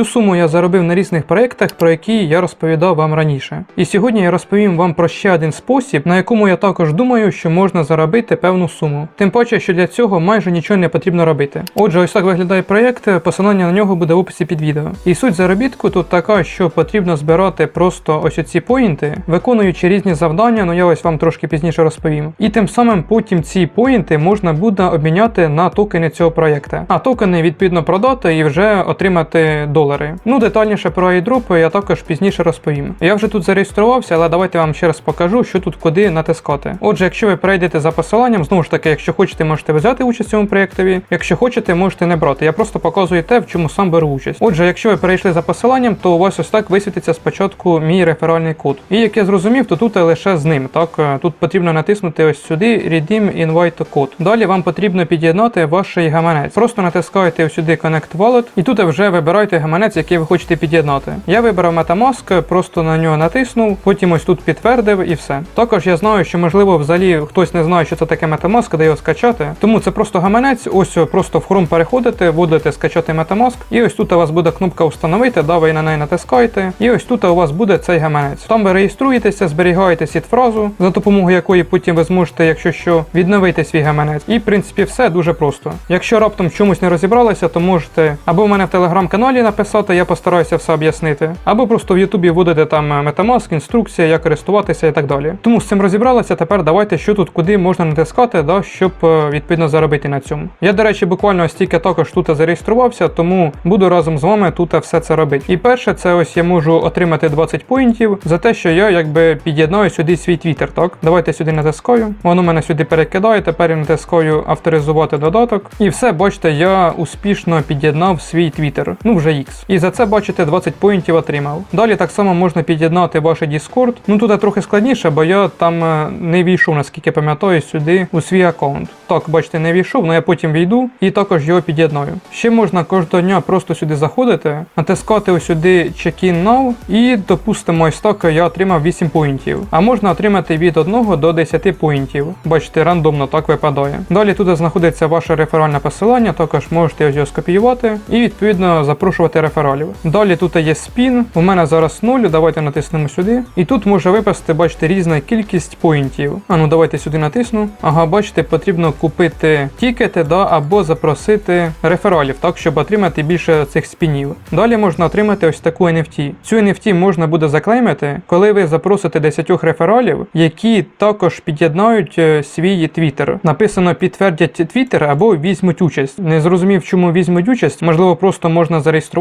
Цю суму я заробив на різних проєктах, про які я розповідав вам раніше. І сьогодні я розповім вам про ще один спосіб, на якому я також думаю, що можна заробити певну суму. Тим паче, що для цього майже нічого не потрібно робити. Отже, ось так виглядає проєкт, посилання на нього буде в описі під відео. І суть заробітку тут така, що потрібно збирати просто ось оці поінти, виконуючи різні завдання, ну я ось вам трошки пізніше розповім. І тим самим потім ці поінти можна буде обміняти на токени цього проєкту. А токени відповідно продати і вже отримати долари. Ну детальніше про айдропи я також пізніше розповім. Я вже тут зареєструвався, але давайте вам ще раз покажу, що тут куди натискати. Отже, якщо ви перейдете за посиланням, знову ж таки, якщо хочете, можете взяти участь в цьому проєктові. Якщо хочете, можете не брати. Я просто показую те, в чому сам беру участь. Отже, якщо ви перейшли за посиланням, то у вас ось так висвітиться спочатку мій реферальний код. І як я зрозумів, то тут лише з ним. Так е, тут потрібно натиснути ось сюди Redeem Invite Code. Далі вам потрібно під'єднати ваш гаманець. Просто натискаєте сюди Connect Wallet, і тут вже вибираєте гаманець, який ви хочете під'єднати. Я вибрав MetaMask, просто на нього натиснув, потім ось тут підтвердив і все. Також я знаю, що можливо взагалі хтось не знає, що це таке MetaMask, де його скачати. Тому це просто гаманець. Ось просто в Chrome переходите, вводите скачати MetaMask, і ось тут у вас буде кнопка Установити, да, ви на неї натискаєте, і ось тут у вас буде цей гаманець. Там ви реєструєтеся, зберігаєте сіт-фразу, за допомогою якої потім ви зможете, якщо що, відновити свій гаманець. І в принципі все дуже просто. Якщо раптом чомусь не розібралися, то можете або в мене в телеграм-каналі написати, я постараюся все об'яснити, або просто в Ютубі вводите там е, Metamask, інструкція, як користуватися і так далі. Тому з цим розібралися. Тепер давайте що тут куди можна натискати, да, щоб е, відповідно заробити на цьому. Я, до речі, буквально ось тільки також тут зареєструвався, тому буду разом з вами тут все це робити. І перше, це ось я можу отримати 20 поінтів за те, що я якби під'єднаю сюди свій твіттер. Так, давайте сюди натискаю. Воно мене сюди перекидає. Тепер я натискаю авторизувати додаток. І все, бачите, я успішно під'єднав свій твіттер. Ну вже X. І за це, бачите, 20 поінтів отримав. Далі так само можна під'єднати ваш Discord. Ну тут трохи складніше, бо я там е, не війшов, наскільки пам'ятаю, сюди у свій аккаунт. Так, бачите, не війшов, але я потім війду і також його під'єднаю. Ще можна кожного дня просто сюди заходити, натискати ось сюди Check-in Now і, допустимо, ось так я отримав 8 поінтів. А можна отримати від 1 до 10 поінтів. Бачите, рандомно так випадає. Далі тут знаходиться ваше реферальне посилання, також можете його скопіювати і відповідно запрошувати рефералів. Далі тут є спін. У мене зараз 0, давайте натиснемо сюди. І тут може випасти, бачите, різна кількість поінтів. А ну давайте сюди натисну. Ага, бачите, потрібно купити тікети, да, або запросити рефералів, так, щоб отримати більше цих спінів. Далі можна отримати ось таку NFT. Цю NFT можна буде заклеймити, коли ви запросите 10 рефералів, які також під'єднають е, свій твіттер. Написано підтвердять твіттер або візьмуть участь. Не зрозумів, чому візьмуть участь. Можливо, просто можна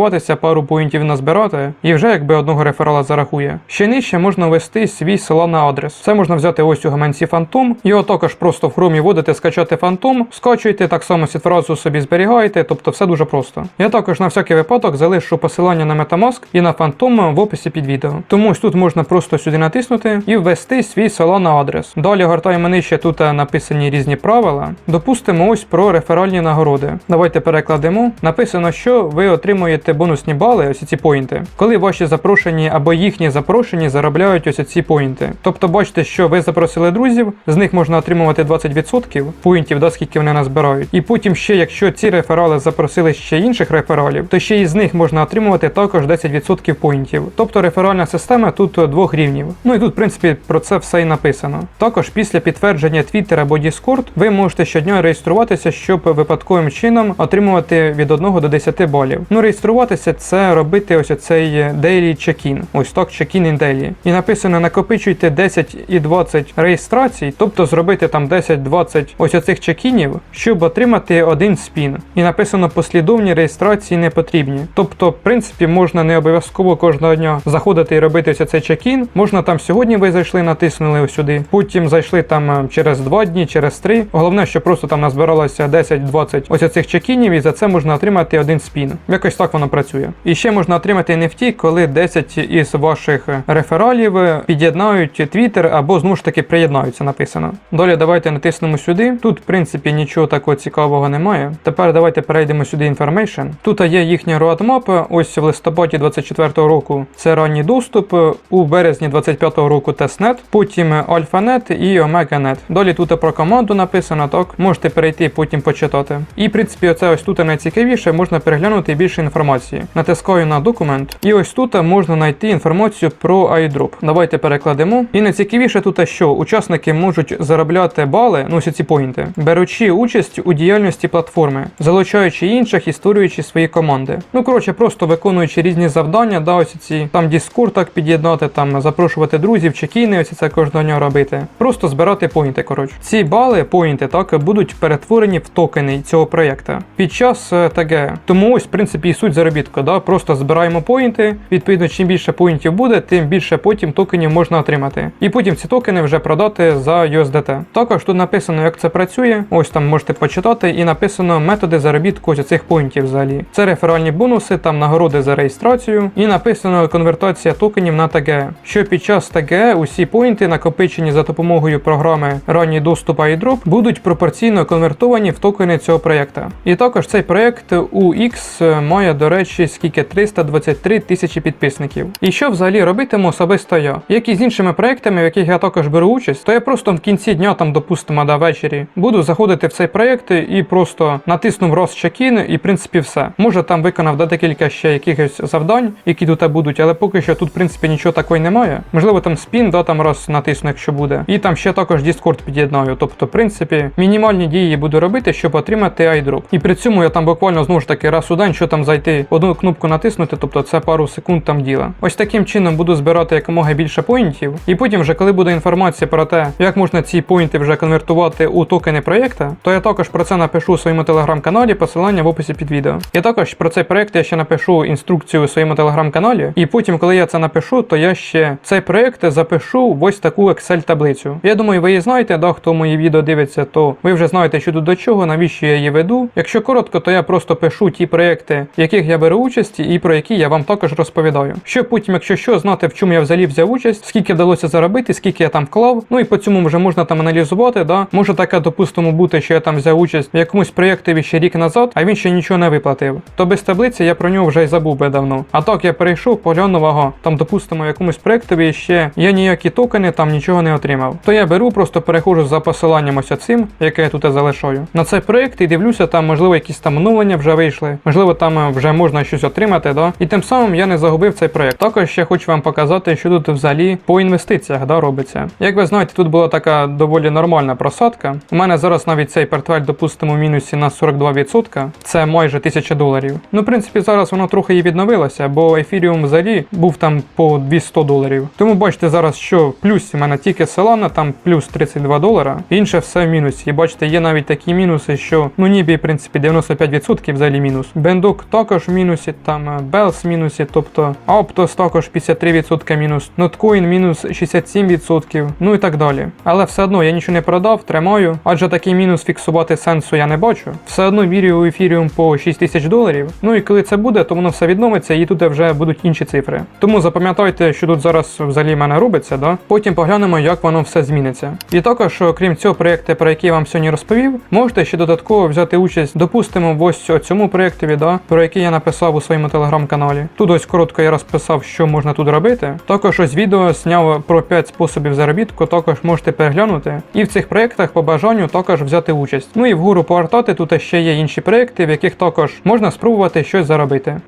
зареєструватися, пару поінтів назбирати, і вже якби одного реферала зарахує. Ще нижче можна ввести свій Solana адрес. Це можна взяти ось у гаманці Phantom. Його також просто в хромі вводите, скачати Phantom, скачуєте, так само сітфразу собі зберігаєте, тобто все дуже просто. Я також на всякий випадок залишу посилання на Metamask і на Phantom в описі під відео. Тому ось тут можна просто сюди натиснути і ввести свій Solana адрес. Далі гортаємо нижче, тут е, написані різні правила. Допустимо ось про реферальні нагороди. Давайте перекладемо. Написано, що ви отримуєте бонусні бали, ось ці поінти, коли ваші запрошені або їхні запрошені заробляють ось ці поінти. Тобто бачите, що ви запросили друзів, з них можна отримувати 20% поінтів, да, скільки вони назбирають. І потім ще, якщо ці реферали запросили ще інших рефералів, то ще із них можна отримувати також 10% поінтів. Тобто реферальна система тут двох рівнів. Ну і тут, в принципі, про це все і написано. Також після підтвердження Twitter або Discord ви можете щодня реєструватися, щоб випадковим чином отримувати від 1 до 10 балів. Ну, реєструватися це робити ось оцей daily check-in. Ось так check-in in daily. І написано накопичуйте 10 і 20 реєстрацій, тобто зробити там 10-20 ось оцих чекінів, щоб отримати один спін. І написано послідовні реєстрації не потрібні. Тобто, в принципі, можна не обов'язково кожного дня заходити і робити ось цей чекін. Можна там сьогодні ви зайшли, натиснули ось сюди, потім зайшли там е, через 2 дні, через 3. Головне, що просто там назбиралося 10-20 ось цих чекінів, і за це можна отримати один спін. Якось так воно працює. І ще можна отримати NFT, коли 10 із ваших рефералів під'єднають Twitter або знову ж таки приєднаються, написано. Далі давайте натиснемо сюди. Тут, в принципі, нічого такого цікавого немає. Тепер давайте перейдемо сюди Information. Тут є їхня roadmap, ось в листопаді 24-го року це ранній доступ, у березні 25-го року тестнет, потім AlphaNet і OmegaNet. Далі тут про команду написано, так можете перейти потім почитати. І в принципі, оце ось тут найцікавіше, можна переглянути більше інформації. Версії. Натискаю на документ, і ось тут можна знайти інформацію про iDrop. Давайте перекладемо. І найцікавіше тут, що учасники можуть заробляти бали, ну ось ці поінти, беручи участь у діяльності платформи, залучаючи інших і створюючи свої команди. Ну коротше, просто виконуючи різні завдання, да, ось ці там Discord так під'єднати, там запрошувати друзів, чекіни, ось це кожного дня робити. Просто збирати поінти. Коротше, ці бали, поінти, так будуть перетворені в токени цього проєкту під час е, ТГ. Тому ось в принципі і суть заробітку. Да? Просто збираємо поінти. Відповідно, чим більше поінтів буде, тим більше потім токенів можна отримати. І потім ці токени вже продати за USDT. Також тут написано, як це працює. Ось там можете почитати, і написано методи заробітку ось цих поінтів взагалі. Це реферальні бонуси, там нагороди за реєстрацію, і написано конвертація токенів на ТГ. Що під час ТГ усі поінти, накопичені за допомогою програми ранній доступ iDrop, будуть пропорційно конвертовані в токени цього проєкта. І також цей проєкт UX має, до речі, скільки 323 тисячі підписників. І що взагалі робитиму особисто я? Як і з іншими проєктами, в яких я також беру участь, то я просто в кінці дня, там, допустимо, да ввечері, буду заходити в цей проєкт і просто натиснув раз чекін, і в принципі все. Може там виконав декілька ще якихось завдань, які тут будуть, але поки що тут, в принципі, нічого такого немає. Можливо, там спін, да, там раз натисну, якщо буде. І там ще також Discord під'єднаю. Тобто, в принципі, мінімальні дії буду робити, щоб отримати iDrop. І при цьому я там буквально знову ж таки раз у день, що там зайти, одну кнопку натиснути, тобто це пару секунд там діла. Ось таким чином буду збирати якомога більше поінтів. І потім, вже коли буде інформація про те, як можна ці поінти вже конвертувати у токени проєкта, то я також про це напишу у своєму телеграм-каналі, посилання в описі під відео. І також про цей проєкт я ще напишу інструкцію у своєму телеграм-каналі. І потім, коли я це напишу, то я ще цей проєкт запишу в ось таку Excel-таблицю. Я думаю, ви її знаєте, да, хто мої відео дивиться, то ви вже знаєте, що тут до чого, навіщо я її веду. Якщо коротко, то я просто пишу ті проєкти, яких я беру участь, і про які я вам також розповідаю. Щоб потім, якщо що, знати, в чому я взагалі взяв участь, скільки вдалося заробити, скільки я там вклав. Ну і по цьому вже можна там аналізувати. Да? Може таке, допустимо, бути, що я там взяв участь в якомусь проєктові ще рік назад, а він ще нічого не виплатив. То без таблиці я про нього вже й забув би давно. А так я перейшов, поглянув, ага, там, допустимо, якомусь проєктові ще я ніякі токени там нічого не отримав. То я беру, просто переходжу за посиланням ось цим, яке я тут залишаю. На цей проєкт і дивлюся, там, можливо, якісь там оновлення вже вийшли, можливо, там е, вже можна щось отримати, да? І тим самим я не загубив цей проєкт. Також ще хочу вам показати, що тут взагалі по інвестиціях да, робиться. Як ви знаєте, тут була така доволі нормальна просадка. У мене зараз навіть цей портфель, допустимо, мінусі на 42%. Це майже 1000 доларів. Ну, в принципі, зараз воно трохи і відновилося, бо ефіріум взагалі був там по 200 доларів. Тому бачите зараз, що в плюсі в мене тільки Solana, там плюс 32 долара, інше все в мінусі. І бачите, є навіть такі мінуси, що ну ніби, в принципі, 95% взагалі мінус. Бендок також в мінусі, там е, Bells мінусі, тобто Aptos також 53% мінус, Notcoin мінус 67%, ну і так далі. Але все одно я нічого не продав, тримаю, адже такий мінус фіксувати сенсу я не бачу. Все одно вірю у ефіріум по 6 тисяч доларів. Ну і коли це буде, то воно все відновиться і тут вже будуть інші цифри. Тому запам'ятайте, що тут зараз взагалі в мене робиться, да? Потім поглянемо, як воно все зміниться. І також, окрім цього проєкту, про який я вам сьогодні розповів, можете ще додатково взяти участь, допустимо, в ось цьому проєкті, да, про який я написав у своєму телеграм-каналі. Тут ось коротко я розписав, що можна тут робити. Також ось відео зняв про 5 способів заробітку, також можете переглянути. І в цих проєктах по бажанню також взяти участь. Ну і вгору повертати тут ще є інші проєкти, в яких також можна спробувати щось заробити.